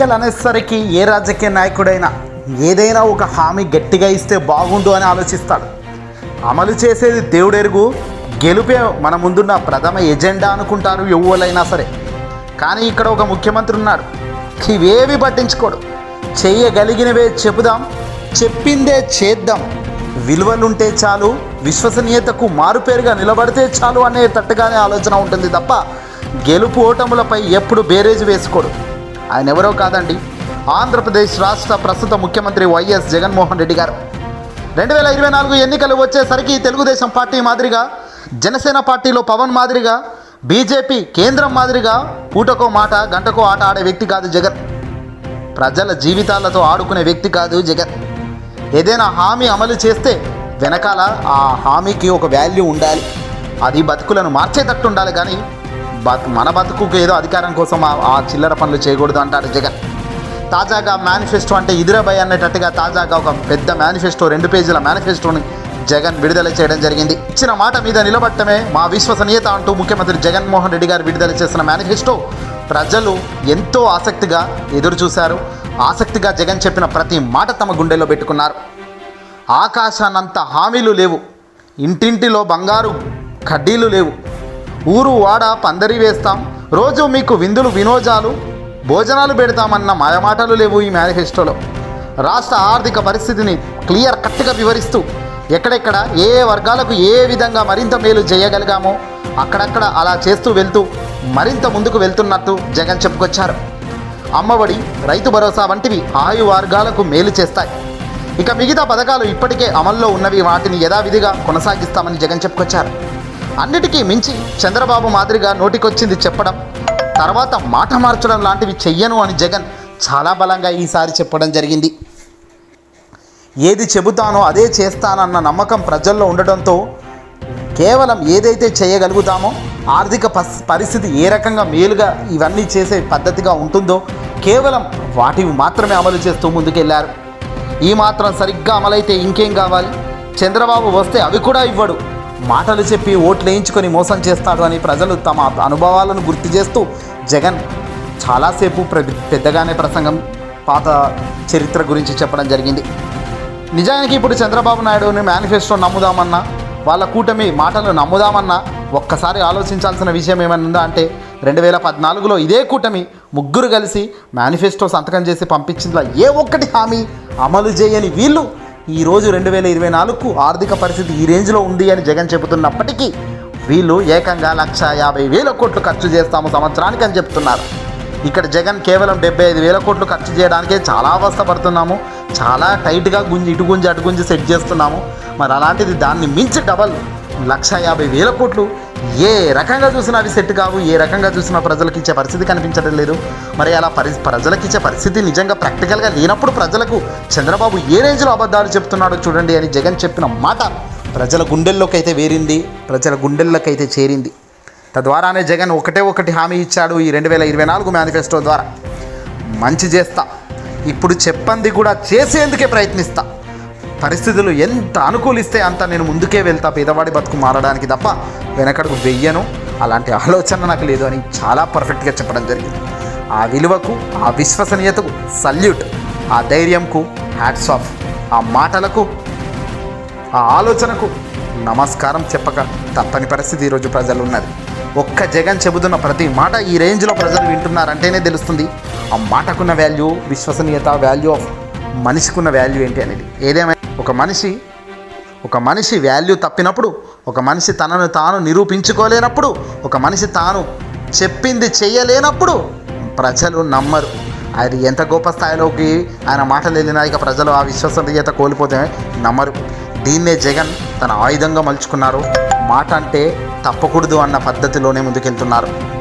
ఎన్నికలు అనేసరికి ఏ రాజకీయ నాయకుడైనా ఏదైనా ఒక హామీ గట్టిగా ఇస్తే బాగుండు అని ఆలోచిస్తాడు. అమలు చేసేది దేవుడెరుగు గెలుపే మన ముందున్న ప్రథమ ఎజెండా అనుకుంటారు ఎవరైనా సరే. కానీ ఇక్కడ ఒక ముఖ్యమంత్రి ఉన్నాడు. ఇవేవి పట్టించుకోడు. చేయగలిగినవే చెబుదాం చెప్పిందే చేద్దాం. విలువలుంటే చాలు విశ్వసనీయతకు మారుపేరుగా నిలబడితే చాలు అనే తట్టుగానే ఆలోచన ఉంటుంది తప్ప గెలుపు ఓటములపై ఎప్పుడు బేరేజ్ వేసుకోడు. ఆయన ఎవరో కాదండి. ఆంధ్రప్రదేశ్ రాష్ట్ర ప్రస్తుత ముఖ్యమంత్రి వైఎస్ జగన్మోహన్ రెడ్డి గారు. రెండు వేల ఇరవై నాలుగు ఎన్నికలు వచ్చేసరికి తెలుగుదేశం పార్టీ మాదిరిగా జనసేన పార్టీలో పవన్ మాదిరిగా బీజేపీ కేంద్రం మాదిరిగా పూటకో మాట గంటకో ఆట ఆడే వ్యక్తి కాదు జగన్. ప్రజల జీవితాలతో ఆడుకునే వ్యక్తి కాదు జగన్. ఏదైనా హామీ అమలు చేస్తే వెనకాల ఆ హామీకి ఒక వాల్యూ ఉండాలి. అది బతుకులను మార్చేటట్టు ఉండాలి కానీ మన బతుకు ఏదో అధికారం కోసం ఆ- చిల్లర పనులు చేయకూడదు అంటారు జగన్. తాజాగా మేనిఫెస్టో అంటే ఇదిరాబాయ్ అనేటట్టుగా తాజాగా ఒక పెద్ద మేనిఫెస్టో రెండు పేజీల మేనిఫెస్టోని జగన్ విడుదల చేయడం జరిగింది. ఇచ్చిన మాట మీద నిలబట్టమే మా విశ్వసనీయత అంటూ ముఖ్యమంత్రి జగన్మోహన్ రెడ్డి గారు విడుదల చేసిన మేనిఫెస్టో. ప్రజలు ఎంతో ఆసక్తిగా ఎదురు చూశారు ఆసక్తిగా జగన్ చెప్పిన ప్రతి మాట తమ గుండెలో పెట్టుకున్నారు. ఆకాశానంత హామీలు లేవు. ఇంటింటిలో బంగారు కడ్డీలు లేవు. ఊరు వాడ పందరి వేస్తాం. రోజు మీకు విందులు వినోదాలు భోజనాలు పెడతామన్న మాయమాటలు లేవు ఈ మేనిఫెస్టోలో. రాష్ట్ర ఆర్థిక పరిస్థితిని క్లియర్ కట్గా వివరిస్తూ ఎక్కడెక్కడ ఏ వర్గాలకు ఏ ఏ విధంగా మరింత మేలు చేయగలిగామో అక్కడక్కడ అలా చేస్తూ వెళ్తూ మరింత ముందుకు వెళ్తున్నట్టు జగన్ చెప్పుకొచ్చారు. అమ్మఒడి రైతు భరోసా వంటివి ఆయు వర్గాలకు మేలు చేస్తాయి. ఇక మిగతా పథకాలు ఇప్పటికే అమల్లో ఉన్నవి వాటిని యథావిధిగా కొనసాగిస్తామని జగన్ చెప్పుకొచ్చారు. అన్నిటికీ మించి చంద్రబాబు మాదిరిగా నోటికొచ్చింది చెప్పడం తర్వాత మాట మార్చడం లాంటివి చెయ్యను అని జగన్ చాలా బలంగా ఈసారి చెప్పడం జరిగింది. ఏది చెబుతానో అదే చేస్తానన్న నమ్మకం ప్రజల్లో ఉండడంతో కేవలం ఏదైతే చేయగలుగుతామో ఆర్థిక పరిస్థితి ఏ రకంగా మేలుగా ఇవన్నీ చేసే పద్ధతిగా ఉంటుందో కేవలం వాటివి మాత్రమే అమలు చేస్తూ ముందుకెళ్ళారు. ఈ మాత్రం సరిగ్గా అమలైతే ఇంకేం కావాలి? చంద్రబాబు వస్తే అవి కూడా ఇవ్వడు. మాటలు చెప్పి ఓట్లు వేయించుకొని మోసం చేస్తాడు అని ప్రజలు తమ అనుభవాలను గుర్తు చేస్తూ జగన్ చాలాసేపు ప్ర పెద్దగానే ప్రసంగం పాత చరిత్ర గురించి చెప్పడం జరిగింది. నిజానికి ఇప్పుడు చంద్రబాబు నాయుడుని మేనిఫెస్టో నమ్ముదామన్నా వాళ్ళ కూటమి మాటలు నమ్ముదామన్నా ఒక్కసారి ఆలోచించాల్సిన విషయం ఏమైనా అంటే రెండు వేల పద్నాలుగులో ఇదే కూటమి ముగ్గురు కలిసి మేనిఫెస్టో సంతకం చేసి పంపించిందిలా ఏ ఒక్కటి హామీ అమలు చేయని వీళ్ళు ఈరోజు రెండు వేల ఇరవై నాలుగుకు ఆర్థిక పరిస్థితి ఈ రేంజ్లో ఉంది అని జగన్ చెబుతున్నప్పటికీ వీళ్ళు ఏకంగా లక్ష యాభై వేల కోట్లు ఖర్చు చేస్తాము సంవత్సరానికి అని చెప్తున్నారు. ఇక్కడ జగన్ కేవలం డెబ్బై ఐదు వేల కోట్లు ఖర్చు చేయడానికే చాలా అవస్థపడుతున్నాము. చాలా టైట్గా గుంజి ఇటు గుంజి అటు గుంజి సెట్ చేస్తున్నాము. మరి అలాంటిది దాన్ని మించి డబల్ లక్ష యాభై వేల కోట్లు ఏ రకంగా చూసినా అవి సెట్ కావు ఏ రకంగా చూసినా ప్రజలకు ఇచ్చే పరిస్థితి కనిపించడం లేదు. మరి అలా పరి ప్రజలకు ఇచ్చే పరిస్థితి నిజంగా ప్రాక్టికల్గా లేనప్పుడు ప్రజలకు చంద్రబాబు ఏ రేంజ్లో అబద్ధాలు చెప్తున్నాడో చూడండి అని జగన్ చెప్పిన మాట ప్రజల గుండెల్లోకి అయితే వేరింది ప్రజల గుండెల్లోకి అయితే చేరింది. తద్వారానే జగన్ ఒకటే ఒకటి హామీ ఇచ్చాడు ఈ రెండు వేల ఇరవై నాలుగు మేనిఫెస్టో ద్వారా. మంచి చేస్తా. ఇప్పుడు చెప్పంది కూడా చేసేందుకే ప్రయత్నిస్తా. పరిస్థితులు ఎంత అనుకూలిస్తే అంత నేను ముందుకే వెళ్తా పేదవాడి బతుకు మారడానికి తప్ప వెనకడుగు వెయ్యను అలాంటి ఆలోచన నాకు లేదు అని చాలా పర్ఫెక్ట్గా చెప్పడం జరిగింది. ఆ విలువకు ఆ విశ్వసనీయతకు సల్యూట్ ఆ ధైర్యంకు హ్యాట్స్ ఆఫ్ ఆ మాటలకు ఆ ఆలోచనకు నమస్కారం చెప్పక తప్పని పరిస్థితి ఈరోజు ప్రజలు ఉన్నది ఒక్క జగన్ చెబుతున్న ప్రతి మాట ఈ రేంజ్లో ప్రజలు వింటున్నారంటేనే తెలుస్తుంది. ఆ మాటకున్న వాల్యూ విశ్వసనీయత వాల్యూ ఆఫ్ మనిషికున్న వాల్యూ ఏంటి అనేది? ఏదేమైనా ఒక మనిషి ఒక మనిషి వాల్యూ తప్పినప్పుడు ఒక మనిషి తనను తాను నిరూపించుకోలేనప్పుడు ఒక మనిషి తాను చెప్పింది చేయలేనప్పుడు ప్రజలు నమ్మరు. అది ఎంత గొప్ప స్థాయిలోకి ఆయన మాటలు వెళ్ళినా ఇక ప్రజలు ఆ విశ్వసనీయత కోల్పోతే నమ్మరు. దీన్నే జగన్ తన ఆయుధంగా మలుచుకున్నారు. మాట అంటే తప్పకూడదు అన్న పద్ధతిలోనే ముందుకెళ్తున్నారు.